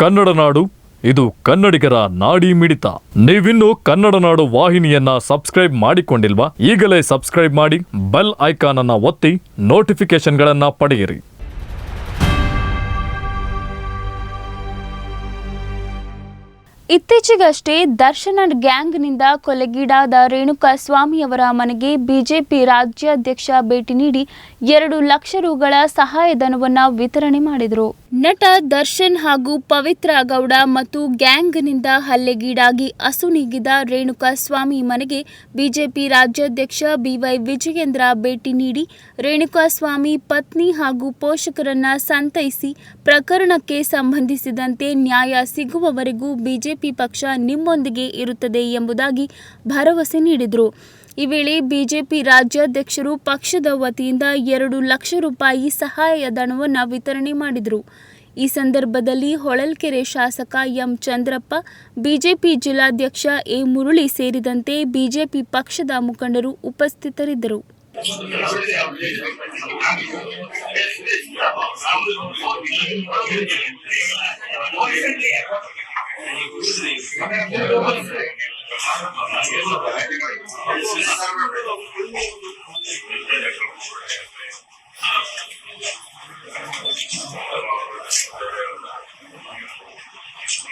ಕನ್ನಡ ನಾಡು, ಇದು ಕನ್ನಡಿಗರ ನಾಡಿ ಮಿಡಿತ. ನೀವಿನ್ನು ಕನ್ನಡ ನಾಡು ವಾಹಿನಿಯನ್ನ ಸಬ್ಸ್ಕ್ರೈಬ್ ಮಾಡಿಕೊಂಡಿಲ್ವಾ? ಈಗಲೇ ಸಬ್ಸ್ಕ್ರೈಬ್ ಮಾಡಿ, ಬೆಲ್ ಐಕಾನ್ ಅನ್ನ ಒತ್ತಿ ನೋಟಿಫಿಕೇಶನ್ಗಳನ್ನ ಪಡೆಯಿರಿ. ಇತ್ತೀಚೆಗಷ್ಟೇ ದರ್ಶನ ಗ್ಯಾಂಗ್ನಿಂದ ಕೊಲೆಗೀಡಾದ ರೇಣುಕಾ ಸ್ವಾಮಿಯವರ ಮನೆಗೆ ಬಿಜೆಪಿ ರಾಜ್ಯಾಧ್ಯಕ್ಷ ಭೇಟಿ ನೀಡಿ ಎರಡು ಲಕ್ಷ ರುಗಳ ಸಹಾಯಧನವನ್ನು ವಿತರಣೆ ಮಾಡಿದರು. ನಟ ದರ್ಶನ್ ಹಾಗೂ ಪವಿತ್ರ ಗೌಡ ಮತ್ತು ಗ್ಯಾಂಗ್ನಿಂದ ಹಲ್ಲೆಗೀಡಾಗಿ ಅಸುನೀಗಿದ ರೇಣುಕಾ ಸ್ವಾಮಿ ಮನೆಗೆ ಬಿಜೆಪಿ ರಾಜ್ಯಾಧ್ಯಕ್ಷ ಬಿವೈ ವಿಜಯೇಂದ್ರ ಭೇಟಿ ನೀಡಿ ರೇಣುಕಾ ಸ್ವಾಮಿ ಪತ್ನಿ ಹಾಗೂ ಪೋಷಕರನ್ನ ಸಂತೈಸಿ ಪ್ರಕರಣಕ್ಕೆ ಸಂಬಂಧಿಸಿದಂತೆ ನ್ಯಾಯ ಸಿಗುವವರೆಗೂ ಬಿಜೆಪಿ ಪಕ್ಷ ನಿಮ್ಮೊಂದಿಗೆ ಇರುತ್ತದೆ ಎಂಬುದಾಗಿ ಭರವಸೆ ನೀಡಿದರು. ಈ ವೇಳೆ ಬಿಜೆಪಿ ರಾಜ್ಯಾಧ್ಯಕ್ಷರು ಪಕ್ಷದ ವತಿಯಿಂದ ಎರಡು ಲಕ್ಷ ರೂಪಾಯಿ ಸಹಾಯಧನವನ್ನು ವಿತರಣೆ ಮಾಡಿದರು. ಈ ಸಂದರ್ಭದಲ್ಲಿ ಹೊಳಲ್ಕೆರೆ ಶಾಸಕ ಎಂ ಚಂದ್ರಪ್ಪ, ಬಿಜೆಪಿ ಜಿಲ್ಲಾಧ್ಯಕ್ಷ ಎ ಮುರುಳಿ ಸೇರಿದಂತೆ ಬಿಜೆಪಿ ಪಕ್ಷದ ಮುಖಂಡರು ಉಪಸ್ಥಿತರಿದ್ದರು.